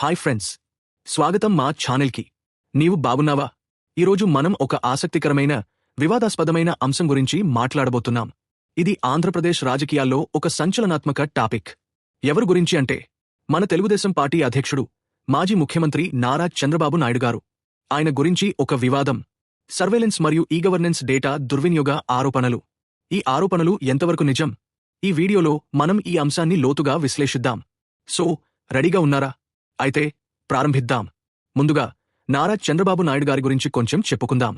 Hi friends. స్వాగతం మా ఛానల్కి. నీవు బాగున్నావా? ఈరోజు మనం ఒక ఆసక్తికరమైన వివాదాస్పదమైన అంశం గురించి మాట్లాడబోతున్నాం. ఇది ఆంధ్రప్రదేశ్ రాజకీయాల్లో ఒక సంచలనాత్మక టాపిక్. ఎవరు గురించి అంటే మన తెలుగుదేశం పార్టీ అధ్యక్షుడు మాజీ ముఖ్యమంత్రి నారా చంద్రబాబు నాయుడు గారు. ఆయన గురించి ఒక వివాదం. సర్వేలెన్స్ మరియు ఈ గవర్నెన్స్ డేటా దుర్వినియోగ ఆరోపణలు. ఈ ఆరోపణలు ఎంతవరకు నిజం? ఈ వీడియోలో మనం ఈ అంశాన్ని లోతుగా విశ్లేషిద్దాం. సో రెడీగా ఉన్నారా? అయితే ప్రారంభిద్దాం. ముందుగా నారా చంద్రబాబు నాయుడు గారి గురించి కొంచెం చెప్పుకుందాం.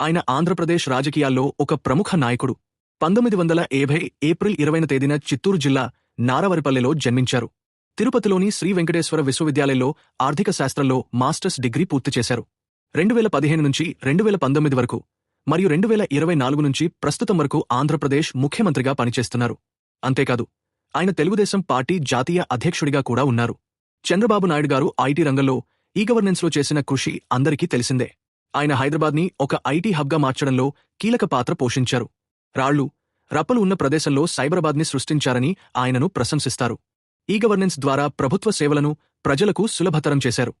ఆయన ఆంధ్రప్రదేశ్ రాజకీయాల్లో ఒక ప్రముఖ నాయకుడు. పంతొమ్మిది వందల ఏభై ఏప్రిల్ ఇరవైన తేదీన చిత్తూరు జిల్లా నారవరిపల్లెలో జన్మించారు. తిరుపతిలోని శ్రీ వెంకటేశ్వర విశ్వవిద్యాలయంలో ఆర్థిక శాస్త్రంలో మాస్టర్స్ డిగ్రీ పూర్తి చేశారు. రెండు వేల పదిహేను నుంచి రెండు వేల పంతొమ్మిది వరకు మరియు రెండు వేల ఇరవై నాలుగు నుంచి ప్రస్తుతం వరకు ఆంధ్రప్రదేశ్ ముఖ్యమంత్రిగా పనిచేస్తున్నారు. అంతేకాదు ఆయన తెలుగుదేశం పార్టీ జాతీయ అధ్యక్షుడిగా కూడా ఉన్నారు. చంద్రబాబు నాయుడు గారు ఐటీ రంగంలో ఈ గవర్నెన్స్లో చేసిన కృషి అందరికీ తెలిసిందే. ఆయన హైదరాబాద్ని ఒక ఐటీ హబ్గా మార్చడంలో కీలక పాత్ర పోషించారు. రాళ్ళు రప్పలు ఉన్న ప్రదేశంలో సైబరాబాద్ని సృష్టించారని ఆయనను ప్రశంసిస్తారు. ఈ గవర్నెన్స్ ద్వారా ప్రభుత్వ సేవలను ప్రజలకు సులభతరం చేశారు.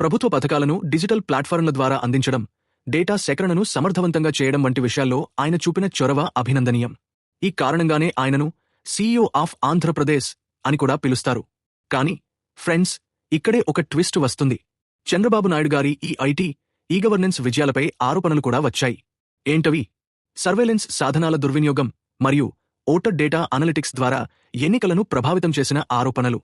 ప్రభుత్వ పథకాలను డిజిటల్ ప్లాట్ఫారంల ద్వారా అందించడం డేటా సేకరణను సమర్థవంతంగా చేయడం వంటి విషయాల్లో ఆయన చూపిన చొరవ అభినందనీయం. ఈ కారణంగానే ఆయనను సీఈఓ ఆఫ్ ఆంధ్రప్రదేశ్ అని కూడా పిలుస్తారు. కాని ఫ్రెండ్స్ ఇక్కడే ఒక ట్విస్ట్ వస్తుంది. చంద్రబాబు నాయుడు గారి ఈ ఐటీ ఈ గవర్నెన్స్ విజయాలపై ఆరోపణలు కూడా వచ్చాయి. ఏంటవి? సర్వేలెన్స్ సాధనాల దుర్వినియోగం మరియు ఓటర్ డేటా అనలిటిక్స్ ద్వారా ఎన్నికలను ప్రభావితం చేసిన ఆరోపణలు.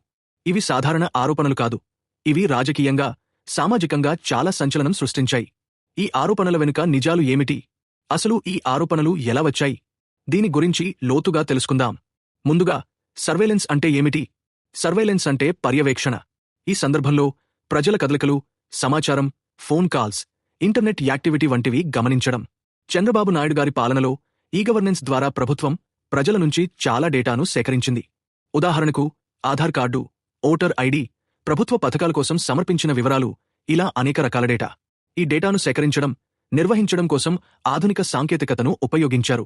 ఇవి సాధారణ ఆరోపణలు కాదు. ఇవి రాజకీయంగా సామాజికంగా చాలా సంచలనం సృష్టించాయి. ఈ ఆరోపణల వెనుక నిజాలు ఏమిటి? అసలు ఈ ఆరోపణలు ఎలా వచ్చాయి? దీని గురించి లోతుగా తెలుసుకుందాం. ముందుగా సర్వేలెన్స్ అంటే ఏమిటి? సర్వైలెన్స్ అంటే పర్యవేక్షణ. ఈ సందర్భంలో ప్రజల కదలికలు సమాచారం ఫోన్ కాల్స్ ఇంటర్నెట్ యాక్టివిటీ వంటివి గమనించడం. చంద్రబాబు నాయుడు గారి పాలనలో ఈ గవర్నెన్స్ ద్వారా ప్రభుత్వం ప్రజల నుంచి చాలా డేటాను సేకరించింది. ఉదాహరణకు ఆధార్ కార్డు ఓటర్ ఐడి ప్రభుత్వ పథకాల కోసం సమర్పించిన వివరాలు ఇలా అనేక రకాల డేటా. ఈ డేటాను సేకరించడం నిర్వహించడం కోసం ఆధునిక సాంకేతికతను ఉపయోగించారు.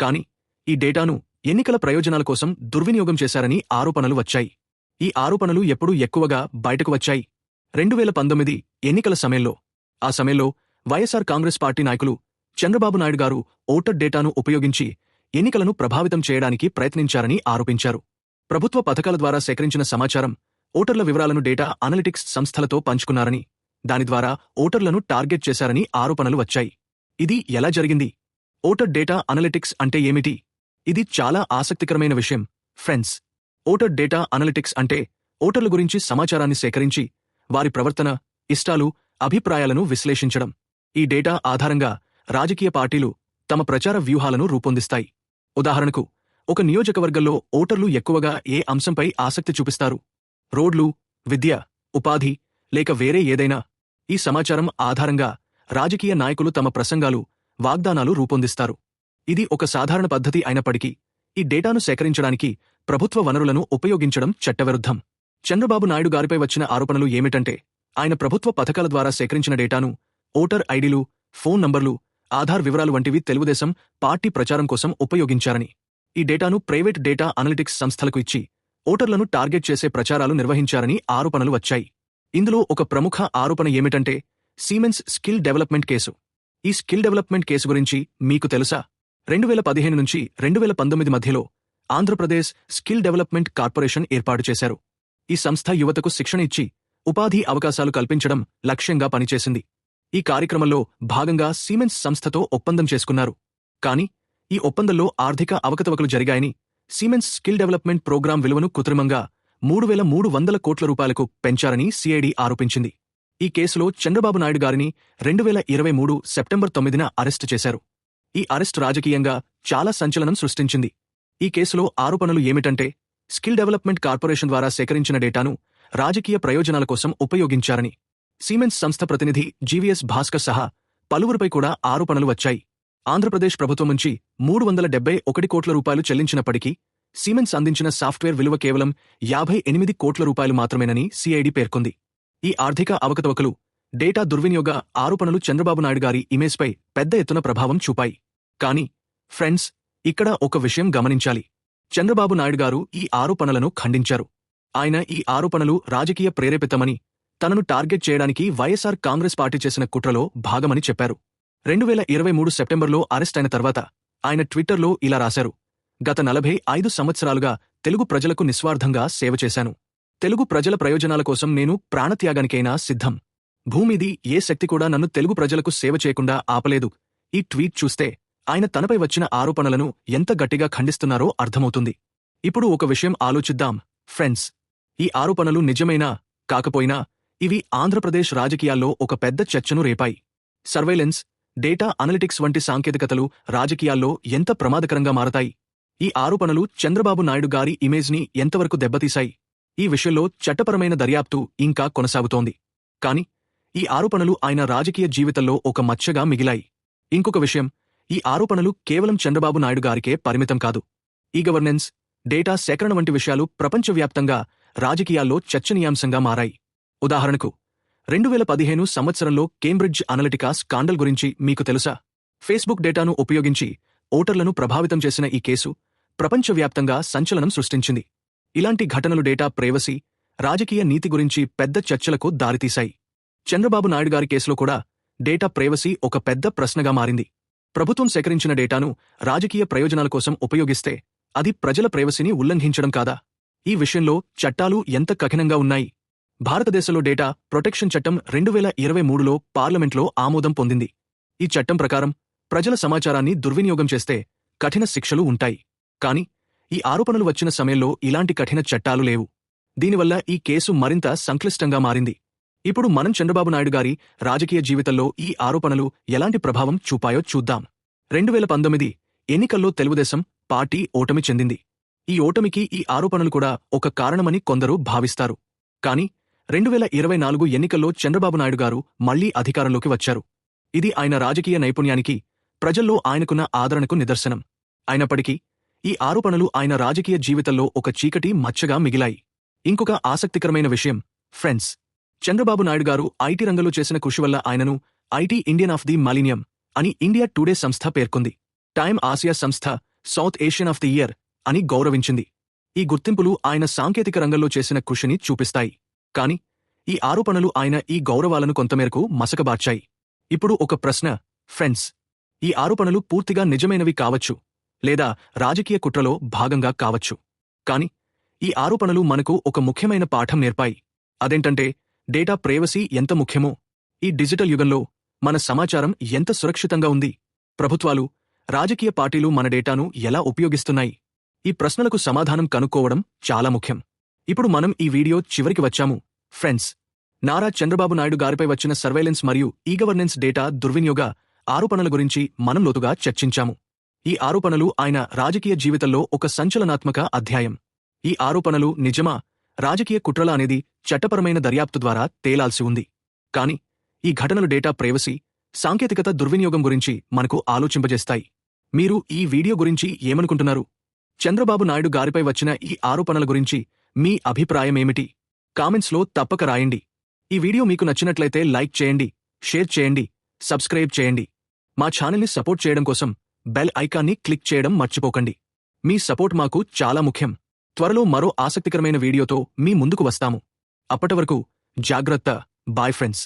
కాని ఈ డేటాను ఎన్నికల ప్రయోజనాల కోసం దుర్వినియోగం చేశారని ఆరోపణలు వచ్చాయి. ఈ ఆరోపణలు ఎప్పుడూ ఎక్కువగా బయటకు వచ్చాయి. రెండు వేల పంతొమ్మిది ఎన్నికల సమయంలో ఆ సమయంలో వైఎస్సార్ కాంగ్రెస్ పార్టీ నాయకులు చంద్రబాబు నాయుడు గారు ఓటర్ డేటాను ఉపయోగించి ఎన్నికలను ప్రభావితం చేయడానికి ప్రయత్నించారని ఆరోపించారు. ప్రభుత్వ పథకాల ద్వారా సేకరించిన సమాచారం ఓటర్ల వివరాలను డేటా అనలిటిక్స్ సంస్థలతో పంచుకున్నారని దాని ద్వారా ఓటర్లను టార్గెట్ చేశారని ఆరోపణలు వచ్చాయి. ఇది ఎలా జరిగింది? ఓటర్ డేటా అనలిటిక్స్ అంటే ఏమిటి? ఇది చాలా ఆసక్తికరమైన విషయం ఫ్రెండ్స్. ఓటర్ డేటా అనలిటిక్స్ అంటే ఓటర్ల గురించి సమాచారాన్ని సేకరించి వారి ప్రవర్తన ఇష్టాలు అభిప్రాయాలను విశ్లేషించడం. ఈ డేటా ఆధారంగా రాజకీయ పార్టీలు తమ ప్రచార వ్యూహాలను రూపొందిస్తాయి. ఉదాహరణకు ఒక నియోజకవర్గంలో ఓటర్లు ఎక్కువగా ఏ అంశంపై ఆసక్తి చూపిస్తారు? రోడ్లు విద్య ఉపాధి లేక వేరే ఏదైనా? ఈ సమాచారం ఆధారంగా రాజకీయ నాయకులు తమ ప్రసంగాలు వాగ్దానాలు రూపొందిస్తారు. ఇది ఒక సాధారణ పద్ధతి అయినప్పటికీ ఈ డేటాను సేకరించడానికి ప్రభుత్వ వనరులను ఉపయోగించడం చట్టవిరుద్ధం. చంద్రబాబు నాయుడు గారిపై వచ్చిన ఆరోపణలు ఏమిటంటే ఆయన ప్రభుత్వ పథకాల ద్వారా సేకరించిన డేటాను ఓటర్ ఐడీలు ఫోన్ నంబర్లు ఆధార్ వివరాలు వంటివి తెలుగుదేశం పార్టీ ప్రచారం కోసం ఉపయోగించారని. ఈ డేటాను ప్రైవేట్ డేటా అనలిటిక్స్ సంస్థలకు ఇచ్చి ఓటర్లను టార్గెట్ చేసే ప్రచారాలు నిర్వహించారని ఆరోపణలు వచ్చాయి. ఇందులో ఒక ప్రముఖ ఆరోపణ ఏమిటంటే సీమెన్స్ స్కిల్ డెవలప్మెంట్ కేసు. ఈ స్కిల్ డెవలప్మెంట్ కేసు గురించి మీకు తెలుసా? రెండు వేల పదిహేను నుంచి రెండు వేల పంతొమ్మిది మధ్యలో ఆంధ్రప్రదేశ్ స్కిల్ డెవలప్మెంట్ కార్పొరేషన్ ఏర్పాటు చేశారు. ఈ సంస్థ యువతకు శిక్షణ ఇచ్చి ఉపాధి అవకాశాలు కల్పించడం లక్ష్యంగా పనిచేసింది. ఈ కార్యక్రమంలో భాగంగా సీమెన్స్ సంస్థతో ఒప్పందం చేసుకున్నారు. కాని ఈ ఒప్పందంలో ఆర్థిక అవకతవకలు జరిగాయని సీమెన్స్ స్కిల్ డెవలప్మెంట్ ప్రోగ్రాం విలువను కృత్రిమంగా మూడు వేల మూడు వందల కోట్ల రూపాయలకు పెంచారని సిఐడి ఆరోపించింది. ఈ కేసులో చంద్రబాబు నాయుడు గారిని రెండు వేల ఇరవై మూడు సెప్టెంబర్ తొమ్మిదిన అరెస్టు చేశారు. ఈ అరెస్ట్ రాజకీయంగా చాలా సంచలనం సృష్టించింది. ఈ కేసులో ఆరోపణలు ఏమిటంటే స్కిల్ డెవలప్మెంట్ కార్పొరేషన్ ద్వారా సేకరించిన డేటాను రాజకీయ ప్రయోజనాల కోసం ఉపయోగించారని. సీమెన్స్ సంస్థ ప్రతినిధి జీవీఎస్ భాస్కర్ సహా పలువురిపై కూడా ఆరోపణలు వచ్చాయి. ఆంధ్రప్రదేశ్ ప్రభుత్వం నుంచి మూడు వందల డెబ్బై ఒకటి కోట్ల రూపాయలు చెల్లించినప్పటికీ సీమెన్స్ అందించిన సాఫ్ట్వేర్ విలువ కేవలం యాభై ఎనిమిది కోట్ల రూపాయలు మాత్రమేనని సిఐడి పేర్కొంది. ఈ ఆర్థిక అవకతవకలు డేటా దుర్వినియోగ ఆరోపణలు చంద్రబాబు నాయుడు గారి ఇమేజ్పై పెద్ద ఎత్తున ప్రభావం చూపాయి. కానీ ఫ్రెండ్స్ ఇక్కడ ఒక విషయం గమనించాలి. చంద్రబాబు నాయుడు గారు ఈ ఆరోపణలను ఖండించారు. ఆయన ఈ ఆరోపణలు రాజకీయ ప్రేరేపితమని తనను టార్గెట్ చేయడానికి వైఎస్ఆర్ కాంగ్రెస్ పార్టీ చేసిన కుట్రలో భాగమని చెప్పారు. రెండు వేల ఇరవై మూడు సెప్టెంబర్లో అరెస్ట్ అయిన తర్వాత ఆయన ట్విట్టర్లో ఇలా రాశారు. గత నలభై ఐదు సంవత్సరాలుగా తెలుగు ప్రజలకు నిస్వార్థంగా సేవ చేశాను. తెలుగు ప్రజల ప్రయోజనాల కోసం నేను ప్రాణత్యాగానికైనా సిద్ధం. భూమిది ఏ శక్తి కూడా నన్ను తెలుగు ప్రజలకు సేవ చేయకుండా ఆపలేదు. ఈ ట్వీట్ చూస్తే ఆయన తనపై వచ్చిన ఆరోపణలను ఎంత గట్టిగా ఖండిస్తున్నారో అర్థమవుతుంది. ఇప్పుడు ఒక విషయం ఆలోచిద్దాం ఫ్రెండ్స్. ఈ ఆరోపణలు నిజమైనా కాకపోయినా ఇవి ఆంధ్రప్రదేశ్ రాజకీయాల్లో ఒక పెద్ద చర్చను రేపాయి. సర్వేలెన్స్ డేటా అనలిటిక్స్ వంటి సాంకేతికతలు రాజకీయాల్లో ఎంత ప్రమాదకరంగా మారతాయి. ఈ ఆరోపణలు చంద్రబాబు నాయుడు గారి ఇమేజ్ని ఎంతవరకు దెబ్బతీశాయి. ఈ విషయంలో చట్టపరమైన దర్యాప్తు ఇంకా కొనసాగుతోంది. కాని ఈ ఆరోపణలు ఆయన రాజకీయ జీవితంలో ఒక మచ్చగా మిగిలాయి. ఇంకొక విషయం ఈ ఆరోపణలు కేవలం చంద్రబాబు నాయుడు గారికే పరిమితం కాదు. ఈ గవర్నెన్స్ డేటా సేకరణ వంటి విషయాలు ప్రపంచవ్యాప్తంగా రాజకీయాల్లో చర్చనీయాంశంగా మారాయి. ఉదాహరణకు రెండు వేల పదిహేను సంవత్సరంలో కేంబ్రిడ్జ్ అనలిటికా స్కాండల్ గురించి మీకు తెలుసా? ఫేస్బుక్ డేటాను ఉపయోగించి ఓటర్లను ప్రభావితం చేసిన ఈ కేసు ప్రపంచవ్యాప్తంగా సంచలనం సృష్టించింది. ఇలాంటి ఘటనలు డేటా ప్రైవసీ రాజకీయ నీతి గురించి పెద్ద చర్చలకు దారితీశాయి. చంద్రబాబు నాయుడు గారి కేసులో కూడా డేటా ప్రైవసీ ఒక పెద్ద ప్రశ్నగా మారింది. ప్రభుత్వం సేకరించిన డేటాను రాజకీయ ప్రయోజనాల కోసం ఉపయోగిస్తే అది ప్రజల ప్రైవసీని ఉల్లంఘించడం కాదా? ఈ విషయంలో చట్టాలు ఎంత కఠినంగా ఉన్నాయి? భారతదేశంలో డేటా ప్రొటెక్షన్ చట్టం రెండు వేల ఇరవై మూడులో పార్లమెంట్లో ఆమోదం పొందింది. ఈ చట్టం ప్రకారం ప్రజల సమాచారాన్ని దుర్వినియోగం చేస్తే కఠిన శిక్షలు ఉంటాయి. కాని ఈ ఆరోపణలు వచ్చిన సమయంలో ఇలాంటి కఠిన చట్టాలు లేవు. దీనివల్ల ఈ కేసు మరింత సంక్లిష్టంగా మారింది. ఇప్పుడు మనం చంద్రబాబు నాయుడు గారి రాజకీయ జీవితంలో ఈ ఆరోపణలు ఎలాంటి ప్రభావం చూపాయో చూద్దాం. రెండు వేల పంతొమ్మిది ఎన్నికల్లో తెలుగుదేశం పార్టీ ఓటమి చెందింది. ఈ ఓటమికి ఈ ఆరోపణలు కూడా ఒక కారణమని కొందరు భావిస్తారు. కాని రెండు వేల ఇరవై నాలుగు ఎన్నికల్లో చంద్రబాబు నాయుడు గారు మళ్ళీ అధికారంలోకి వచ్చారు. ఇది ఆయన రాజకీయ నైపుణ్యానికి ప్రజల్లో ఆయనకున్న ఆదరణకు నిదర్శనం. అయినప్పటికీ ఈ ఆరోపణలు ఆయన రాజకీయ జీవితంలో ఒక చీకటి మచ్చగా మిగిలాయి. ఇంకొక ఆసక్తికరమైన విషయం ఫ్రెండ్స్ చంద్రబాబు నాయుడు గారు ఐటీ రంగంలో చేసిన కృషి వల్ల ఆయనను IT Indian of the millennium అని ఇండియా టుడే సంస్థ పేర్కొంది. టైమ్ ఆసియా సంస్థ South Asian of the year అని గౌరవించింది. ఈ గుర్తింపులు ఆయన సాంకేతిక రంగంలో చేసిన కృషిని చూపిస్తాయి. కాని ఈ ఆరోపణలు ఆయన ఈ గౌరవాలను కొంతమేరకు మసకబార్చాయి. ఇప్పుడు ఒక ప్రశ్న ఫ్రెండ్స్ ఈ ఆరోపణలు పూర్తిగా నిజమైనవి కావచ్చు లేదా రాజకీయ కుట్రలో భాగంగా కావచ్చు. కాని ఈ ఆరోపణలు మనకు ఒక ముఖ్యమైన పాఠం నేర్పాయి. అదేంటంటే డేటా ప్రైవసీ ఎంత ముఖ్యమో. ఈ డిజిటల్ యుగంలో మన సమాచారం ఎంత సురక్షితంగా ఉంది. ప్రభుత్వాలు రాజకీయ పార్టీలు మన డేటాను ఎలా ఉపయోగిస్తున్నాయి. ఈ ప్రశ్నలకు సమాధానం కనుక్కోవడం చాలా ముఖ్యం. ఇప్పుడు మనం ఈ వీడియో చివరికి వచ్చాము. ఫ్రెండ్స్ నారా చంద్రబాబు నాయుడు గారిపై వచ్చిన సర్వేలెన్స్ మరియు ఈ గవర్నెన్స్ డేటా దుర్వినియోగ ఆరోపణల గురించి మనం లోతుగా చర్చించాము. ఈ ఆరోపణలు ఆయన రాజకీయ జీవితంలో ఒక సంచలనాత్మక అధ్యాయం. ఈ ఆరోపణలు నిజమా? రాజకీయ కుట్రల అనేది చట్టపరమైన దర్యాప్తు ద్వారా తేలాల్సి ఉంది. కాని ఈ ఘటనలు డేటా ప్రైవసీ సాంకేతికత దుర్వినియోగం గురించి మనకు ఆలోచింపజేస్తాయి. మీరు ఈ వీడియో గురించి ఏమనుకుంటున్నారు? చంద్రబాబు నాయుడు గారిపై వచ్చిన ఈ ఆరోపణల గురించి మీ అభిప్రాయమేమిటి? కామెంట్స్లో తప్పక రాయండి. ఈ వీడియో మీకు నచ్చినట్లయితే లైక్ చేయండి షేర్ చేయండి సబ్స్క్రైబ్ చేయండి. మా ఛానల్ని సపోర్ట్ చేయడం కోసం బెల్ ఐకాన్ని క్లిక్ చేయడం మర్చిపోకండి. మీ సపోర్ట్ మాకు చాలా ముఖ్యం. త్వరలో మరో ఆసక్తికరమైన వీడియోతో మీ ముందుకు వస్తాము. అప్పటి వరకు జాగ్రత్త. Bye friends